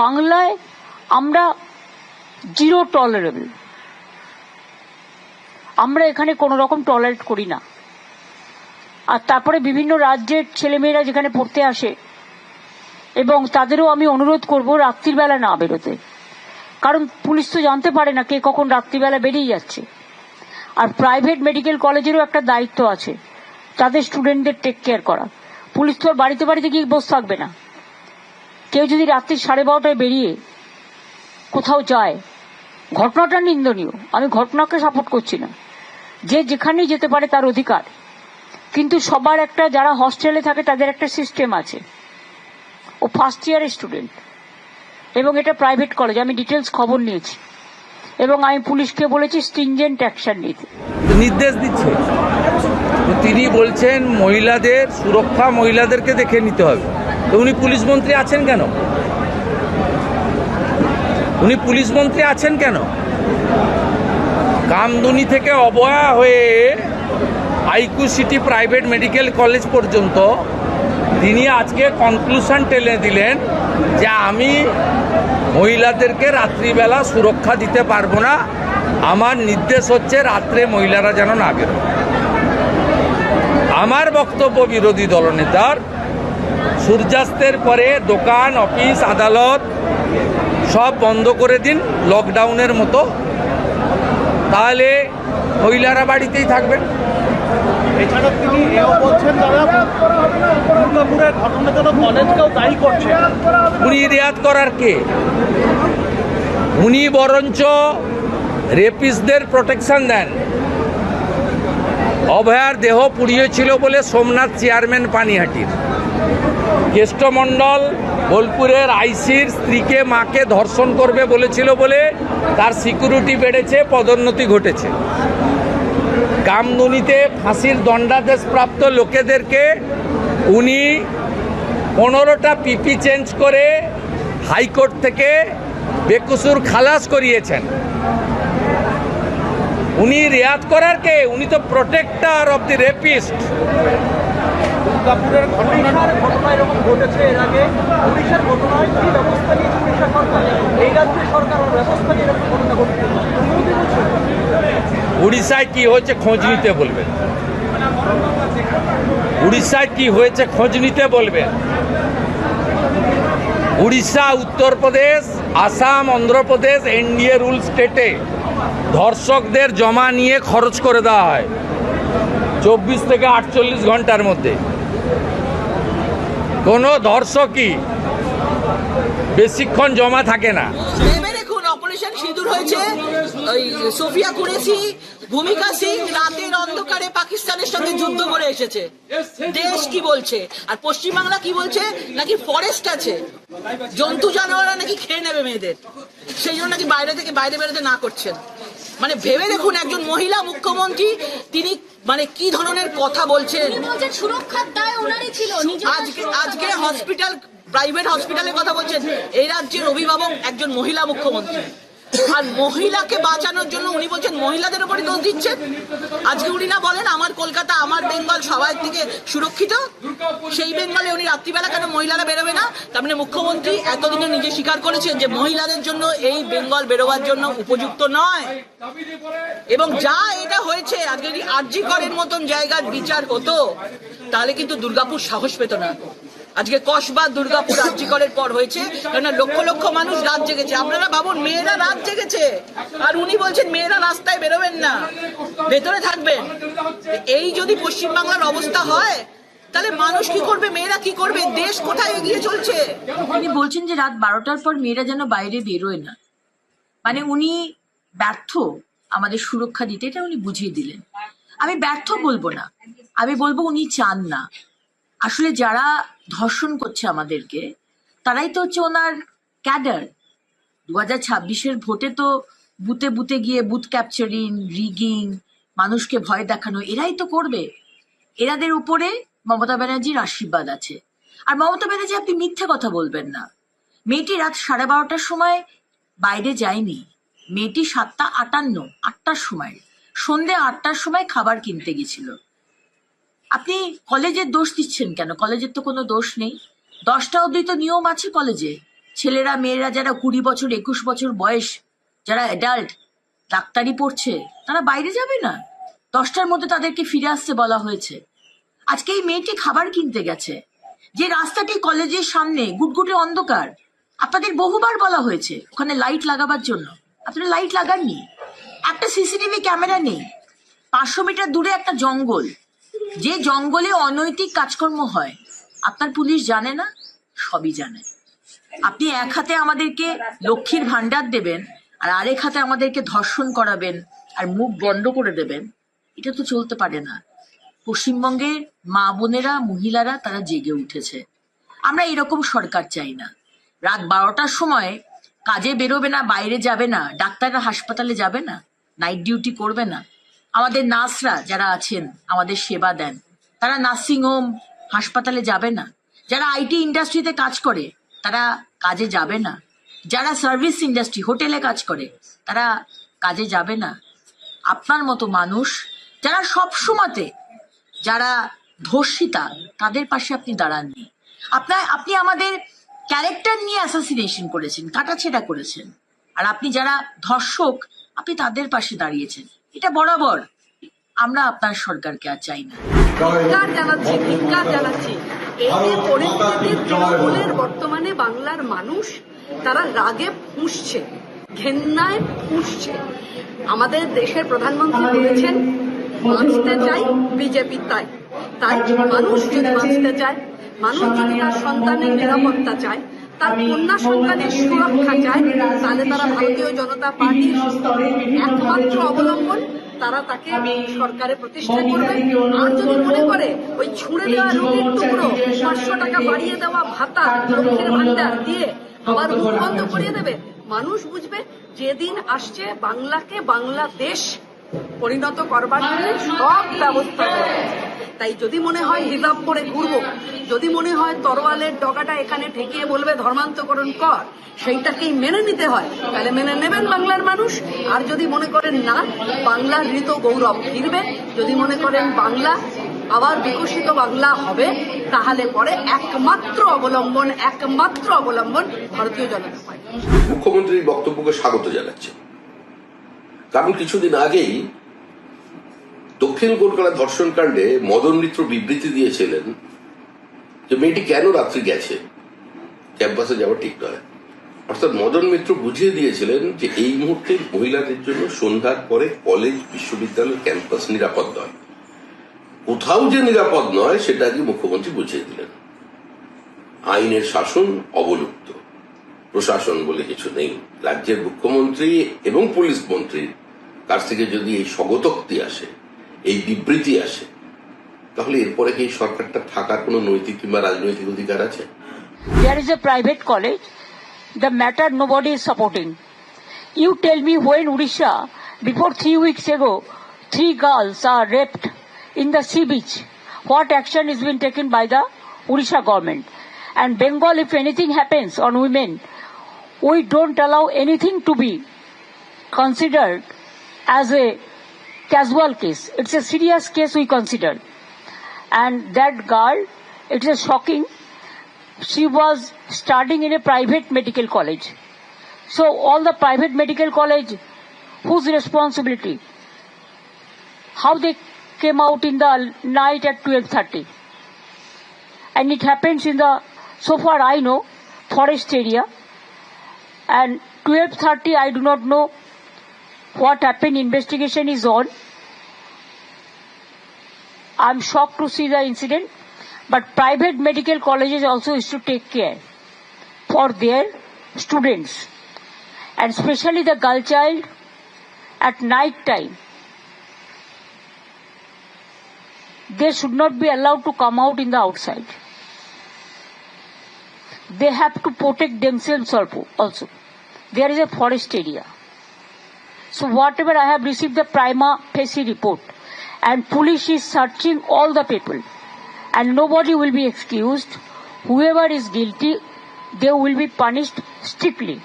বাংলায় আমরা zero tolerable আমরা এখানে কোনো রকম টলারেট করি না। আর তারপরে বিভিন্ন রাজ্যের ছেলেমেয়েরা যেখানে পড়তে আসে, এবং তাদেরও আমি অনুরোধ করব রাত্রির বেলা না বেরোতে। কারণ পুলিশ তো জানতে পারে না কে কখন রাত্রিবেলা বেরিয়ে যাচ্ছে। আর প্রাইভেট মেডিকেল কলেজেরও একটা দায়িত্ব আছে, তাদের স্টুডেন্টদের টেক কেয়ার করা। পুলিশ তো আর বাড়িতে বাড়িতে গিয়ে বসে থাকবে না। কেউ যদি রাত্রি সাড়ে বারোটায় বেরিয়ে কোথাও যায়, ঘটনাটা নিন্দনীয়। আমি ঘটনাকে সাপোর্ট করছি না। যে যেখানেই যেতে পারে তার অধিকার। কিন্তু সবার একটা, যারা হস্টেলে থাকে তাদের একটা সিস্টেম আছে। ও ফার্স্ট ইয়ারের স্টুডেন্ট এবং এটা প্রাইভেট কলেজ আমি ডিটেলস খবর নিয়েছি। এবং আমি পুলিশকে বলেছি স্টিনজেন্ট অ্যাকশন নিতে। নির্দেশ দিচ্ছে। তিনি বলছেন, মহিলাদের, সুরক্ষা মহিলাদেরকে দেখে নিতে হবে। তো উনি পুলিশ মন্ত্রী আছেন কেন? উনি পুলিশ মন্ত্রী আছেন কেন? কামদুনি থেকে অবয়া হয়ে IQ city private medical college পর্যন্ত তিনি আজকে কনক্লুশন টেনে দিলেন যে আমি মহিলাদেরকে রাত্রিবেলা সুরক্ষা দিতে পারব না। আমার নির্দেশ হচ্ছে রাত্রে মহিলারা যেন না বেরোয়। আমার বক্তব্য বিরোধী দলনেতার সূর্যাস্তের পরে দোকান অফিস আদালত সব বন্ধ করে দিন লকডাউনের মতো। তাহলে মহিলারা বাড়িতেই থাকবেন। এছাড়া তিনি এও বলছেন দাদা দুর্গাপুরের ঘটনার জন্য কলেজকেও দায়ী করছে। উনি রেয়াত করার কে? উনি বরঞ্চ রেপিসদের প্রোটেকশন দেন। অভয়ার দেহ পুড়িয়েছিল বলে সোমনাথ চেয়ারম্যান পানিহাটির। কেষ্টমণ্ডল বোলপুরের আইসির স্ত্রীকে মাকে ধর্ষণ করবে বলেছিল বলে তার সিকিউরিটি বেড়েছে, পদোন্নতি ঘটেছে। কামদুনিতে ফাঁসির দণ্ডাদেশপ্রাপ্ত লোকেদেরকে উনি পনেরোটা পিপি চেঞ্জ করে হাইকোর্ট থেকে বেকসুর খালাস করিয়েছেন। উনি রেয়াত করার কে? উনি তো প্রোটেক্টর অফ দি রেপিস্ট। দুর্গাপুরের ঘটনার ঘটনা এরকম ঘটেছে এর আগে। পুলিশের ঘটনায় কি ব্যবস্থা নিয়েছে সরকার, এই সরকার ব্যবস্থা নিয়ে এরকম ঘটনা উড়িষ্যায় কি হয়েছে খোঁজ নিতে বলবেন উড়িষ্যায় কি হয়েছে খোঁজ নিতে বলবেন উড়িষ্যা, উত্তরপ্রদেশ, আসাম, অন্ধ্রপ্রদেশ, এনডিএ রুল স্টেটে ধর্ষকদের জমা নিয়ে খরচ করে দেওয়া হয়। চব্বিশ থেকে আটচল্লিশ ঘণ্টার মধ্যে। কোনো ধর্ষকই বেশিক্ষণ জমা থাকে না। অপারেশন সিঁদুর হয়েছে। ওই সোফিয়া কুরেশি, ভূমিকা সিং রাতের অন্ধকারে পাকিস্তানের সঙ্গে যুদ্ধ করে এসেছে। দেশ কি বলছে? আর পশ্চিমবাংলা কি বলছে? নাকি ফরেস্ট আছে? জন্তু জানোয়াররা নাকি খেয়ে নেবে মেয়েদের? সেই জন্য নাকি বাইরে থেকে বাইরে বেরোতে না করছেন। মানে ভেবে দেখুন একজন মহিলা মুখ্যমন্ত্রী তিনি মানে কি ধরনের কথা বলছেন? আজকে হসপিটাল প্রাইভেট হসপিটালের কথা বলছেন। এই রাজ্যের অভিভাবক একজন মহিলা মুখ্যমন্ত্রী। আর মহিলাকে বাঁচানোর জন্য উনি বলছেন, মহিলাদের উপরে দোষ দিচ্ছেন আজকে উনি না বলেন, আমার কলকাতা, আমার বেঙ্গল সবার থেকে সুরক্ষিত। সেই বেঙ্গলে উনি রাত্রিবেলা কেন মহিলারা বেরোবে না? তার মানে মুখ্যমন্ত্রী এতদিনে নিজে স্বীকার করেছেন যে মহিলাদের জন্য এই বেঙ্গল বেরোবার জন্য উপযুক্ত নয়। এবং যা এটা হয়েছে, আজকে যদি আরজি করের মতন জায়গার বিচার হতো, তাহলে কিন্তু দুর্গাপুর সাহস পেত না। আজকে কসবা, দুর্গাপুর আরজি করের পর হয়েছে, কেননা লক্ষ লক্ষ মানুষ রাত জেগেছে। আপনারা ভাবুন, মেয়েরা রাত জেগেছে। আর উনি বলছেন, মেয়েরা রাস্তায় বেরোবেন না। ভেতরে থাকবেন। এই যদি পশ্চিমবাংলার অবস্থা হয়, তাহলে মানুষ কি করবে, মেয়েরা কি করবে, দেশ কোথায় এগিয়ে চলছে? তিনি বলছেন যে রাত বারোটার পর মেয়েরা যেন বাইরে বেরোয় না। মানে উনি ব্যর্থ আমাদের সুরক্ষা দিতে, এটা উনি বুঝিয়ে দিলেন। আমি ব্যর্থ বলব না। আমি বলব উনি চান না। আসলে যারা ধর্ষণ করছে আমাদেরকে, তারাই তো হচ্ছে ওনার ক্যাডার। দু হাজার ছাব্বিশের ভোটে তো বুতে বুতে গিয়ে বুথ ক্যাপচারিং, রিগিং, মানুষকে ভয় দেখানো, এরাই তো করবে। এরাদের উপরে মমতা ব্যানার্জির আশীর্বাদ আছে। আর মমতা ব্যানার্জি, আপনি মিথ্যে কথা বলবেন না। মেয়েটি রাত সাড়ে বারোটার সময় বাইরে যায়নি। মেয়েটি সাতটা আটান্ন, আটটার সময়। সন্ধে আটটার সময় খাবার কিনতে গেছিল। আপনি কলেজের দোষ দিচ্ছেন কেন? কলেজের তো কোনো দোষ নেই। দশটা অবধি তো নিয়ম আছে কলেজে। ছেলেরা, মেয়েরা যারা কুড়ি বছর, একুশ বছর বয়স, যারা অ্যাডাল্ট ডাক্তারি পড়ছে, তারা বাইরে যাবে না। দশটার মধ্যে তাদেরকে ফিরে আসতে বলা হয়েছে। আজকে এই মেয়েটি খাবার কিনতে গেছে। যে রাস্তাটি কলেজের সামনে, গুটগুটে অন্ধকার, আপনাদের বহুবার বলা হয়েছে, ওখানে লাইট লাগাবার জন্য। আপনারা লাইট লাগাননি। একটা সিসিটিভি ক্যামেরা নেই। পাঁচশো মিটার দূরে একটা জঙ্গল। যে জঙ্গলে অনৈতিক কাজকর্ম হয়, আপনার পুলিশ জানে না? সবই জানে। আপনি এক হাতে আমাদেরকে লক্ষ্মীর ভান্ডার দেবেন, আর আরেক হাতে আমাদেরকে ধর্ষণ করাবেন, আর মুখ বন্ধ করে দেবেন, এটা তো চলতে পারে না। পশ্চিমবঙ্গের মা বোনেরা, মহিলারা, তারা জেগে উঠেছে। আমরা এরকম সরকার চাই না। রাত বারোটার সময় কাজে বেরোবে না, বাইরে যাবে না, ডাক্তাররা হাসপাতালে যাবে না, নাইট ডিউটি করবে না। আমাদের নার্সরা যারা আছেন, আমাদের সেবা দেন। তারা নার্সিং হোম হাসপাতালে যাবে না। যারা আইটি ইন্ডাস্ট্রিতে কাজ করে, তারা কাজে যাবে না। যারা সার্ভিস ইন্ডাস্ট্রি, হোটেলে কাজ করে, তারা কাজে যাবে না। আপনার মতো মানুষ, যারা সব সময়তে যারা ধর্ষিতা, তাদের পাশে আপনি দাঁড়াননি আপনার, আপনি আমাদের ক্যারেক্টার নিয়ে অ্যাসাসিনেশন করেছেন কাটাছেড়া করেছেন। আর আপনি যারা ধর্ষক, আপনি তাদের পাশে দাঁড়িয়েছেন। এটা বরাবর। আমরা আপনার সরকারকে আর চাই না। জানাচ্ছি জানাচ্ছি। এই যে তৃণমূলের বর্তমানে বাংলার মানুষ, তারা রাগে ফুঁসছে ঘেন্নায় ফুঁসছে আমাদের দেশের প্রধানমন্ত্রী বলেছেন, বাঁচতে চাই বিজেপি তাই। তাই মানুষ যদি বাঁচতে চায়, মানুষ যদি তার সন্তানের নিরাপত্তা চায় তার কন্যা সন্তানের সুরক্ষা চায়, তাহলে তারা ভারতীয় জনতা পার্টির একমাত্র অবলম্বন, তারা তাকে সরকারে প্রতিষ্ঠা করবে। আর যদি মনে করে ওই ছুঁড়ে দেওয়া রুটির টুকরো পাঁচশো টাকা বাড়িয়ে দেওয়া ভাতা লক্ষ্যের ভান্ডার দিয়ে আবার মুখ বন্ধ করিয়ে দেবে, মানুষ বুঝবে, যেদিন আসছে বাংলাকে বাংলাদেশ পরিণত করবার জন্য সব ব্যবস্থা তাই যদি মনে হয় রিজার্ভ করে ঘুরবো, যদি মনে হয় তরোয়ালের ডগাটা এখানে ঠেকিয়ে বলবে ধর্মান্তকরণ কর, সেইটাকেই মেনে নিতে হয়। তাহলে মেনে নেবেন বাংলার মানুষ। আর যদি মনে করেন না বাংলার ঋত গৌরব ফিরবে। যদি মনে করেন বাংলা আবার বিকশিত বাংলা হবে, তাহলে পরে একমাত্র অবলম্বন একমাত্র অবলম্বন ভারতীয় জনতা পার্টি মুখ্যমন্ত্রীর বক্তব্যকে স্বাগত জানাচ্ছে। কারণ কিছুদিন আগেই দক্ষিণ কলকাতা ধর্ষণ কাণ্ডে মদন মিত্র বিবৃতি দিয়েছিলেন যে মেয়েটি কেন রাত্রি গেছে? ক্যাম্পাসে যাওয়া ঠিক নয়। অর্থাৎ মদন মিত্র বুঝিয়ে দিয়েছিলেন যে এই মুহূর্তে মহিলাদের জন্য সন্ধ্যার পরে কলেজ, বিশ্ববিদ্যালয়, ক্যাম্পাস নিরাপদ নয়। কোথাও যে নিরাপদ নয়, সেটা আগে মুখ্যমন্ত্রী বুঝিয়ে দিলেন। আইনের শাসন অবলুপ্ত। প্রশাসন বলে কিছু নেই। রাজ্যের মুখ্যমন্ত্রী এবং পুলিশ মন্ত্রীর কাছ থেকে যদি এই স্বগতোক্তি আসে এই বিবৃতি আসে তাহলে এরপরে কি সরকারটা থাকার কোনো নৈতিক কিংবা রাজনৈতিক অধিকার আছে There is a private college. The matter nobody is supporting. You tell me when Odisha, before three weeks ago, three girls are raped in the sea beach. What action is being taken by the Odisha government? And Bengal, if anything happens on women, we don't allow anything to be considered as a casual case. It's a serious case we consider. And that girl, it is a shocking she was studying in a private medical college. So all the private medical college, whose responsibility? How they came out in the night at 12.30. And it happens in the, so far I know, forest area. And 12.30 I do not know what happened, investigation is on. I'm shocked to see the incident. But private medical colleges also is to take care for their students and especially the girl child at night time. They should not be allowed to come out in the outside. They have to protect themselves also- also. There is a forest area. So whatever I have received the prima facie report and police is searching all the people and nobody will be excused. Whoever is guilty, they will be punished strictly.